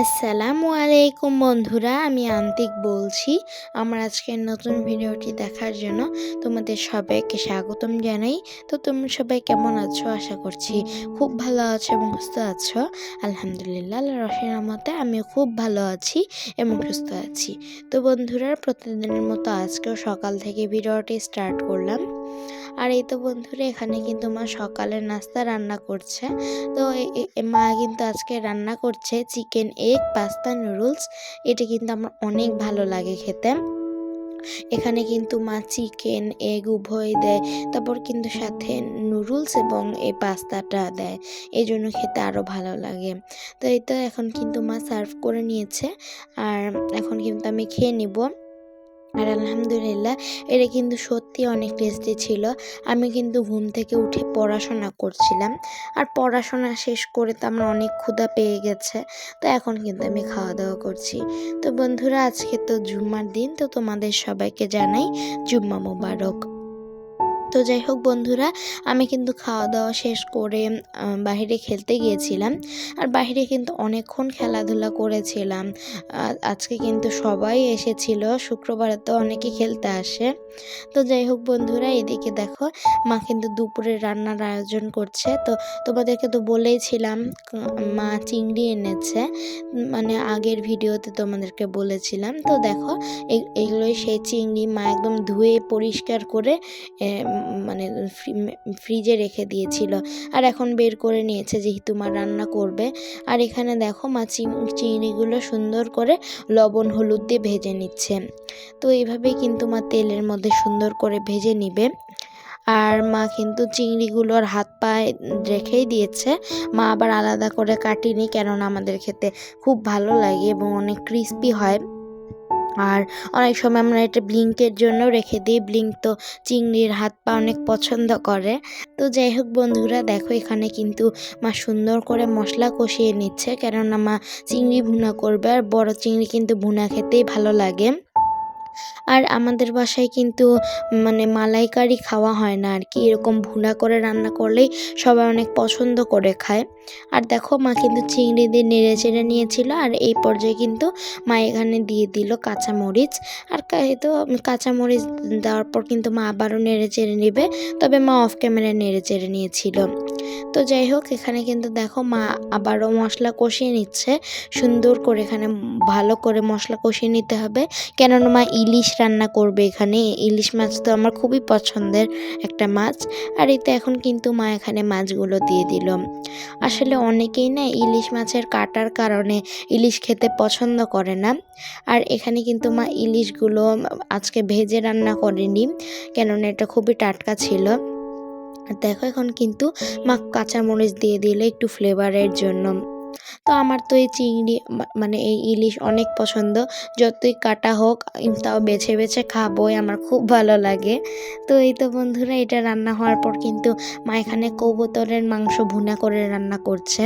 আসসালামু আলাইকুম বন্ধুরা, আমি আন্তিক বলছি। আমার আজকের নতুন ভিডিওটি দেখার জন্য তোমাদের সবাইকে স্বাগতম জানাই। তো তোমরা সবাই কেমন আছো? আশা করছি খুব ভালো আছো এবং সুস্থ আছো। আলহামদুলিল্লাহ রসের মতে আমিও খুব ভালো আছি এবং সুস্থ আছি। তো বন্ধুরা, প্রতিদিনের মতো আজকেও সকাল থেকে ভিডিওটি স্টার্ট করলাম। আর এই তো বন্ধুরা, এখানে কিন্তু মা সকালের নাস্তা রান্না করছে। তো মা কিন্তু আজকে রান্না করছে চিকেন এগ, পাস্তা, নুডলস। এটা কিন্তু আমার অনেক ভালো লাগে খেতে। এখানে কিন্তু মা চিকেন এগ উভয় দেয়, তারপর কিন্তু সাথে নুডলস এবং এই পাস্তাটা দেয়। এই জন্য খেতে আরও ভালো লাগে। তো এই তো এখন কিন্তু মা সার্ভ করে নিয়েছে, আর এখন কিন্তু আমি খেয়ে নিব। আর আলহামদুলিল্লাহ, এটা কিন্তু সত্যি অনেক টেস্টি ছিল। আমি কিন্তু ঘুম থেকে উঠে পড়াশোনা করছিলাম। আর পড়াশোনা শেষ করে তো আমার অনেক ক্ষুধা পেয়ে গেছে, তো এখন কিন্তু আমি খাওয়া দাওয়া করছি। তো বন্ধুরা, আজকে তো জুম্মার দিন, তো তোমাদের সবাইকে জানাই জুম্মা মোবারক। তো যাই হোক বন্ধুরা, আমি কিন্তু খাওয়া দাওয়া শেষ করে বাইরে খেলতে গিয়েছিলাম। আর বাইরে কিন্তু অনেকক্ষণ খেলাধুলা করেছিলাম। আজকে কিন্তু সবাই এসেছিল, শুক্রবারে তো অনেকে খেলতে আসে। তো যাই হোক বন্ধুরা, এদিকে দেখো, মা কিন্তু দুপুরে রান্নার আয়োজন করছে। তো তোমাদেরকে তো বলেইছিলাম, মা চিংড়ি এনেছে। মানে আগের ভিডিওতে তোমাদেরকে বলেছিলাম। তো দেখো এগুলোই সেই চিংড়ি মা একদম ধুয়ে পরিষ্কার করে মানে ফ্রি- ফ্রিজে রেখে দিয়েছিল। আর এখন বের করে নিয়েছে যেহেতু মা রান্না করবে। আর এখানে দেখো মা চিংড়িগুলো সুন্দর করে লবণ, হলুদ দিয়ে ভেজে নিচ্ছে। তো এইভাবেই কিন্তু মা তেলের মধ্যে সুন্দর করে ভেজে নিবে। আর মা কিন্তু চিংড়িগুলোর হাত পায়ে রেখেই দিয়েছে। মা আবার আলাদা করে কাটিনি কেননা আমাদের খেতে খুব ভালো লাগে এবং অনেক ক্রিস্পি হয়। আর অনেক সময় আমরা এটা ব্লিঙ্কের জন্য রেখে দিই। ব্লিঙ্ক তো চিংড়ির হাত পা অনেক পছন্দ করে। তো যাই হোক বন্ধুরা, দেখো এখানে কিন্তু মা সুন্দর করে মশলা কষিয়ে নিচ্ছে। কেননা মা চিংড়ি ভুনা করবে আর বড় চিংড়ি কিন্তু ভুনা খেতেই ভালো লাগে। আর আমাদের বাসায় কিন্তু মানে মালাইকারি খাওয়া হয় না আর কি এরকম ভুনা করে রান্না করলেই সবাই অনেক পছন্দ করে খায়। আর দেখো, মা কিন্তু চিংড়ি দিয়ে নেড়ে চেড়ে নিয়েছিল আর এই পর্যায়ে কিন্তু মা এখানে দিয়ে দিল কাঁচামরিচ। আর তো কাঁচামরিচ দেওয়ার পর কিন্তু মা আবারও নেড়ে চেড়ে নেবে, তবে মা অফ ক্যামেরায় নেড়ে চেড়ে নিয়েছিল। তো যাই হোক, এখানে কিন্তু দেখো মা আবারও মশলা কষিয়ে নিচ্ছে। সুন্দর করে এখানে ভালো করে মশলা কষিয়ে নিতে হবে। কেননা মা ইলিশ রান্না করবে এখানে। ইলিশ মাছ তো আমার খুবই পছন্দের একটা মাছ। আর এতে এখন কিন্তু মা এখানে মাছগুলো দিয়ে দিল। আসলে অনেকেই না ইলিশ মাছের কাটার কারণে ইলিশ খেতে পছন্দ করে না। আর এখানে কিন্তু মা ইলিশগুলো আজকে ভেজে রান্না করেনি। কেননা এটা খুবই টাটকা ছিল। দেখো এখন কিন্তু মা কাঁচামরিচ দিয়ে দিলে একটু ফ্লেভারের জন্য। তো আমার তো এই চিংড়ি মানে এই ইলিশ অনেক পছন্দ। যতই কাটা হোক তাও বেছে বেছে খাবোই, আমার খুব ভালো লাগে। তো এই তো বন্ধুরা, এটা রান্না হওয়ার পর কিন্তু মা এখানে কবুতরের মাংস ভুনা করে রান্না করছে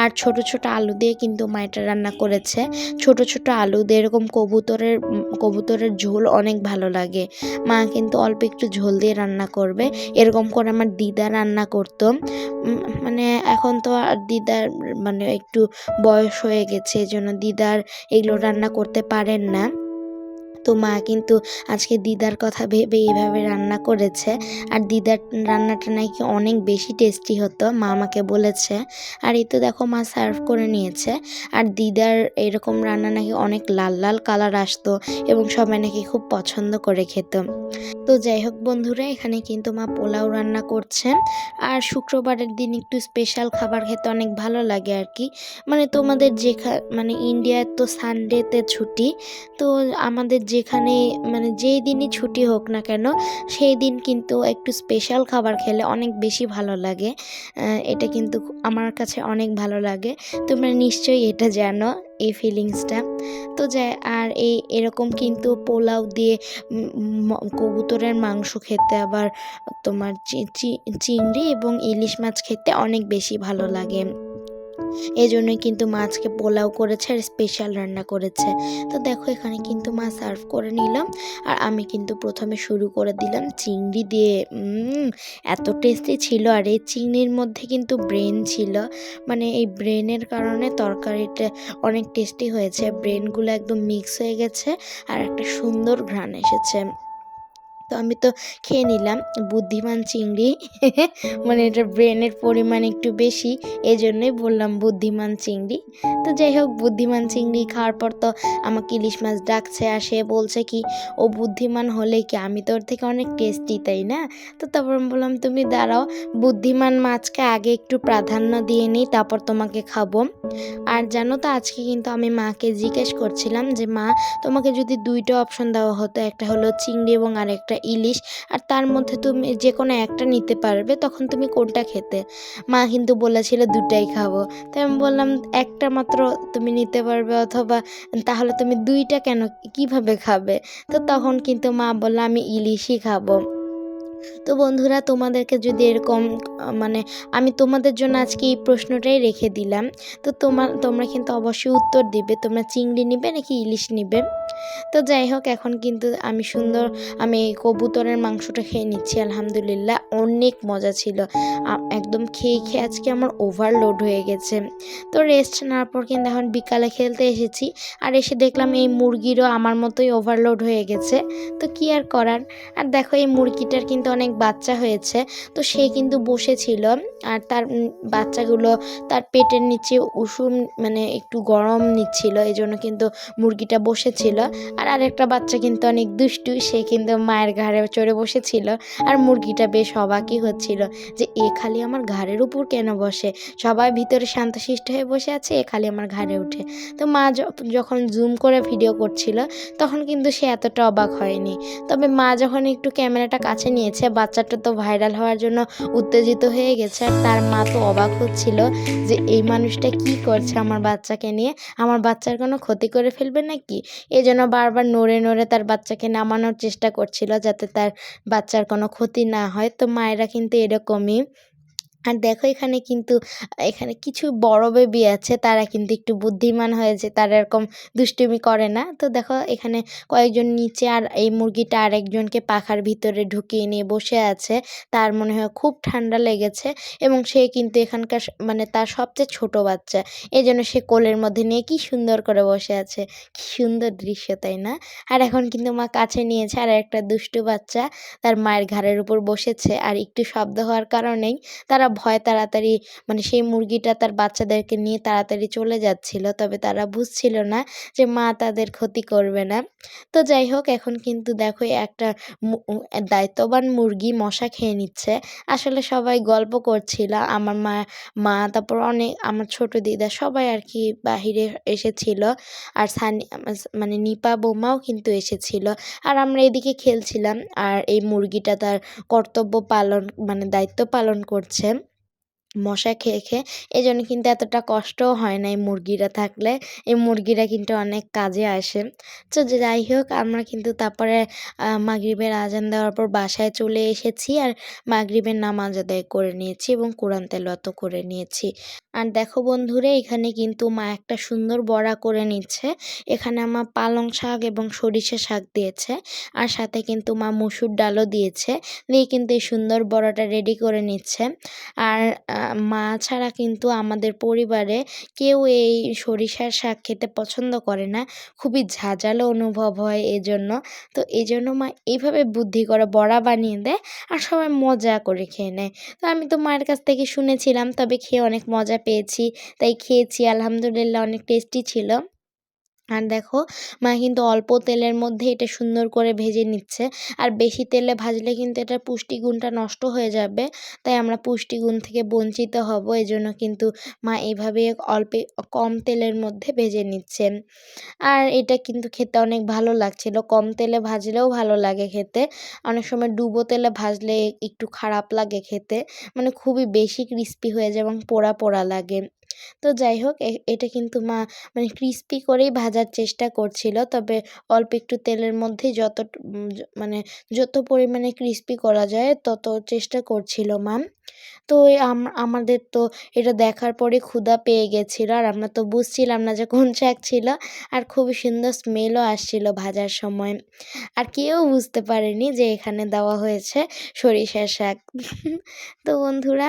আর ছোট ছোট আলু দিয়ে কিন্তু মা এটা রান্না করেছে। ছোট ছোট আলু দিয়ে এরকম কবুতরের কবুতরের ঝোল অনেক ভালো লাগে। মা কিন্তু অল্প একটু ঝোল দিয়ে রান্না করবে। এরকম করে আমার দিদা রান্না করতো। মানে এখন তো আর দিদার মানে একটু বয়স হয়ে গেছে, এজন্য দিদার এগুলো রান্না করতে পারেন না। তো মা কিন্তু আজকে দিদার কথা ভেবে এইভাবে রান্না করেছে। আর দিদার রান্নাটা নাকি অনেক বেশি টেস্টি হতো, মা আমাকে বলেছে। আর এই তো দেখো মা সার্ভ করে নিয়েছে। আর দিদার এরকম রান্না নাকি অনেক লাল লাল কালার আসতো এবং সবাই নাকি খুব পছন্দ করে খেত। তো যাই হোক বন্ধুরা, এখানে কিন্তু মা পোলাও রান্না করছে আর শুক্রবারের দিন একটু স্পেশাল খাবার খেতে অনেক ভালো লাগে আর কি। মানে তোমাদের যেখা মানে ইন্ডিয়ার তো সানডেতে ছুটি, তো আমাদের যেখানে মানে যেই দিনই ছুটি হোক না কেন, সেই দিন কিন্তু একটু স্পেশাল খাবার খেলে অনেক বেশি ভালো লাগে। এটা কিন্তু আমার কাছে অনেক ভালো লাগে। তোমরা নিশ্চয়ই এটা জানো। এই ফিলিংসটা তো যাই আর এই, এরকম কিন্তু পোলাও দিয়ে কবুতরের মাংস খেতে আবার তোমার চিংড়ি এবং ইলিশ মাছ খেতে অনেক বেশি ভালো লাগে। এই জন্যই কিন্তু মাছকে পোলাও করেছে আর স্পেশাল রান্না করেছে। তো দেখো এখানে কিন্তু মা সার্ভ করে নিলাম। আর আমি কিন্তু প্রথমে শুরু করে দিলাম চিংড়ি দিয়ে। এত টেস্টি ছিল। আর এই চিংড়ির মধ্যে কিন্তু ব্রেন ছিল। মানে এই ব্রেনের কারণে তরকারিটা অনেক টেস্টি হয়েছে। ব্রেনগুলো একদম মিক্স হয়ে গেছে। আর একটা সুন্দর ঘ্রাণ এসেছে। তো আমি তো খেয়ে নিলাম। বুদ্ধিমান চিংড়ি। মানে এটা ব্রেনের পরিমাণ একটু বেশি এই জন্যই বললাম বুদ্ধিমান চিংড়ি। তো যাই হোক, বুদ্ধিমান চিংড়ি খাওয়ার পর তো আমাকে ইলিশ মাছ ডাকছে আর সে বলছে কি, ও বুদ্ধিমান হলে কি আমি তো ওর থেকে অনেক টেস্টি তাই না? তো তারপর বললাম, তুমি দাঁড়াও, বুদ্ধিমান মাছকে আগে একটু প্রাধান্য দিয়ে নিই, তারপর তোমাকে খাব। আর জানো তো, আজকে কিন্তু আমি মাকে জিজ্ঞেস করছিলাম যে, মা, তোমাকে যদি দুইটা অপশন দেওয়া হতো, একটা হলো চিংড়ি এবং আরেকটা ইলিশ আর তার মধ্যে তুমি যে কোনো একটা নিতে পারবে, তখন তুমি কোনটা খেতে? মা কিন্তু বলেছিল দুটাই খাব। তাই আমি বললাম, একটা মাত্র তুমি নিতে পারবে অথবা তাহলে তুমি দুইটা কেন, কীভাবে খাবে? তো তখন কিন্তু মা বলল, আমি ইলিশই খাব। তো বন্ধুরা, তোমাদেরকে যদি এরকম মানে আমি তোমাদের জন্য আজকে এই প্রশ্নটাই রেখে দিলাম। তো তোমার, তোমরা কিন্তু অবশ্যই উত্তর দিবে। তোমরা চিংড়ি নিবে নাকি ইলিশ নিবে? তো যাই হোক, এখন কিন্তু আমি সুন্দর, আমি কবুতরের মাংসটা খেয়ে নিচ্ছি, আলহামদুলিল্লাহ। অনেক মজা ছিল। একদম খেয়ে খেয়ে আজকে আমার ওভারলোড হয়ে গেছে। তো রেস্ট নেওয়ার পর কিন্তু এখন বিকালে খেলতে এসেছি। আর এসে দেখলাম এই মুরগিরও আমার মতোই ওভারলোড হয়ে গেছে। তো কি আর করার? আর দেখো এই মুরগিটার কিন্তু অনেক বাচ্চা হয়েছে, তো সে কিন্তু বসেছিল। আর তার বাচ্চাগুলো তার পেটের নিচে উষুম মানে একটু গরম নিচ্ছিল এই জন্য কিন্তু মুরগিটা বসেছিল। আর আরেকটা বাচ্চা কিন্তু অনেক দুষ্টু, সে কিন্তু মায়ের ঘাড়ে চড়ে বসেছিল। আর মুরগিটা বেশ অবাকই হচ্ছিল যে, এ খালি আমার ঘাড়ের উপর কেন বসে? সবাই ভিতরে শান্তশিষ্ট হয়ে বসে আছে, এ খালি আমার ঘাড়ে উঠে। তো মা যখন জুম করে ভিডিও করছিল, তখন কিন্তু সে এতটা অবাক হয়নি। তবে মা যখন একটু ক্যামেরাটা কাছে নিয়েছে বাচ্চাটা তো ভাইরাল হওয়ার জন্য উত্তেজিত হয়ে গেছে আর তার মা তো অবাক হচ্ছিল যে এই মানুষটা কি করছে আমার বাচ্চাকে নিয়ে। আমার বাচ্চার কোনো ক্ষতি করে ফেলবে নাকি? এই জন্য বারবার নড়ে নড়ে তার বাচ্চাকে নামানোর চেষ্টা করছিল যাতে তার বাচ্চার কোনো ক্ষতি না হয়। তো মায়েরা কিন্তু এরকমই আর দেখো এখানে কিন্তু, এখানে কিছু বড় বেবি আছে, তারা কিন্তু একটু বুদ্ধিমান হয়েছে তারা এরকম দুষ্টুমি করে না। তো দেখো এখানে কয়েকজন নিচে আর এই মুরগিটা আরেকজনকে পাখার ভিতরে ঢুকিয়ে নিয়ে বসে আছে। তার মনে হয় খুব ঠান্ডা লেগেছে এবং সে কিন্তু এখানকার মানে তার সবচেয়ে ছোট বাচ্চা। এই জন্য সে কোলের মধ্যে নিয়ে কি সুন্দর করে বসে আছে। কি সুন্দর দৃশ্য, তাই না? আর এখন কিন্তু মা কাছে নিয়েছে আর একটা দুষ্টু বাচ্চা। তার মায়ের ঘাড়ের উপর বসেছে আর একটু শব্দ হওয়ার কারণেই তারা ভয় তাড়াতাড়ি মানে সেই মুরগিটা তার বাচ্চাদেরকে নিয়ে তাড়াতাড়ি চলে যাচ্ছিল, তবে তারা বুঝছিল না যে মা তাদের ক্ষতি করবে না। তো যাই হোক, এখন কিন্তু দেখো একটা দায়িত্ববান মুরগি মশা খেয়ে নিচ্ছে। আসলে সবাই গল্প করছিল, আমার মা মা, তারপর অনেক, আমার ছোট দিদা সবাই আর কি বাহিরে এসেছিল। আর সানি মানে নিপা বৌমাও কিন্তু এসেছিল। আর আমরা এদিকে খেলছিলাম, আর এই মুরগিটা তার কর্তব্য পালন মানে দায়িত্ব পালন করছে। মশা খেয়ে খেয়ে। এই জন্য কিন্তু এতটা কষ্টও হয় না এই মুরগিরা থাকলে। এই মুরগিরা কিন্তু অনেক কাজে আসে। তো যাই হোক, আমরা কিন্তু তারপরে মাগরিবের আজান দেওয়ার পর বাসায় চলে এসেছি আর মাগরিবের নামাজ আদায় করে নিয়েছি এবং কোরআন তেলত করে নিয়েছি। আর দেখো বন্ধুরা, এখানে কিন্তু মা একটা সুন্দর বড়া করে নিচ্ছে। এখানে আমার পালং শাক এবং সরিষা শাক দিয়েছে। আর সাথে কিন্তু মা মুসুর ডালও দিয়েছে। দিয়ে কিন্তু এই সুন্দর বড়াটা রেডি করে নিচ্ছে। আর মা ছাড়া কিন্তু আমাদের পরিবারে কেউ এই সরিষার শাক খেতে পছন্দ করে না। খুবই ঝাঁঝালো অনুভব হয় এজন্য। তো এই জন্য মা এইভাবে বুদ্ধি করে বড়া বানিয়ে দেয় আর সবাই মজা করে খেয়ে নেয়। তো আমি তো মায়ের কাছ থেকে শুনেছিলাম, তবে খেয়ে অনেক মজা পেয়েছি। তাই খেয়েছি, আলহামদুলিল্লাহ অনেক টেস্টি ছিল। আর দেখো, মা কিন্তু অল্প তেলের মধ্যে এটা সুন্দর করে ভেজে নিচ্ছে। আর বেশি তেলে ভাজলে কিন্তু এটার পুষ্টিগুণটা নষ্ট হয়ে যাবে। তাই আমরা পুষ্টিগুণ থেকে বঞ্চিত হব এই জন্য কিন্তু মা এইভাবে অল্পে কম তেলের মধ্যে ভেজে নিচ্ছেন। আর এটা কিন্তু খেতে অনেক ভালো লাগছিল। কম তেলে ভাজলেও ভালো লাগে খেতে। অনেক সময় ডুবো তেলে ভাজলে একটু খারাপ লাগে খেতে। মানে খুবই বেশি ক্রিস্পি হয়ে যায় এবং পোড়া পোড়া লাগে। তো যাই হোক এটা কিন্তু মা মানে ক্রিস্পি করেই ভাজার চেষ্টা করছিল। তবে অল্প একটু তেলের মধ্যে যত মানে যত পরিমাণে ক্রিস্পি করা যায়, তত চেষ্টা করছিল মা। তো আম- আমাদের তো এটা দেখার পরে ক্ষুধা পেয়ে গেছিল। আর আমরা তো বুঝছিলাম না যে কোন শাক ছিল। আর খুবই সুন্দর স্মেলও আসছিল ভাজার সময়। আর কেউ বুঝতে পারেনি যে এখানে দেওয়া হয়েছে সরিষার শাক। তো বন্ধুরা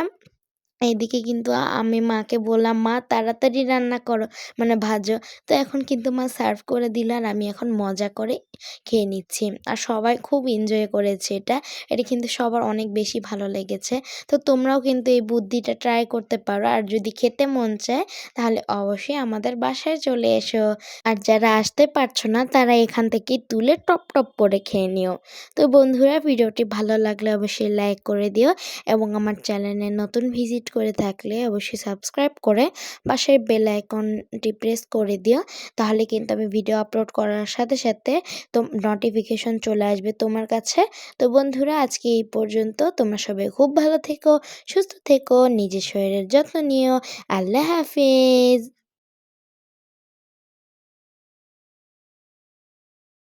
এইদিকে কিন্তু আমি মাকে বললাম, মা, তাড়াতাড়ি রান্না করো। মানে ভাজো। তো এখন কিন্তু মা সার্ভ করে দিল আর আমি এখন মজা করে খেয়ে নিচ্ছি। আর সবাই খুব এনজয় করেছে এটা। এটা কিন্তু সবার অনেক বেশি ভালো লেগেছে। তো তোমরাও কিন্তু এই বুদ্ধিটা ট্রাই করতে পারো। আর যদি খেতে মন চায়, তাহলে অবশ্যই আমাদের বাসায় চলে এসো। আর যারা আসতে পারছ না, তারা এখান থেকে তুলে টপ টপ করে খেয়ে নিও। তো বন্ধুরা, ভিডিওটি ভালো লাগলে অবশ্যই লাইক করে দিও এবং আমার চ্যানেলে নতুন ভিজিট করে থাকলে অবশ্যই সাবস্ক্রাইব করে পাশের বেল আইকনটি প্রেস করে দিও। তাহলে কিন্তু আমি ভিডিও আপলোড করার সাথে সাথে তো নোটিফিকেশন চলে আসবে তোমার কাছে। তো বন্ধুরা, আজকে এই পর্যন্ত। তোমরা সবাই খুব ভালো থেকো, সুস্থ থেকো, নিজের শরীরের যত্ন নিও। আল্লাহ হাফিজ!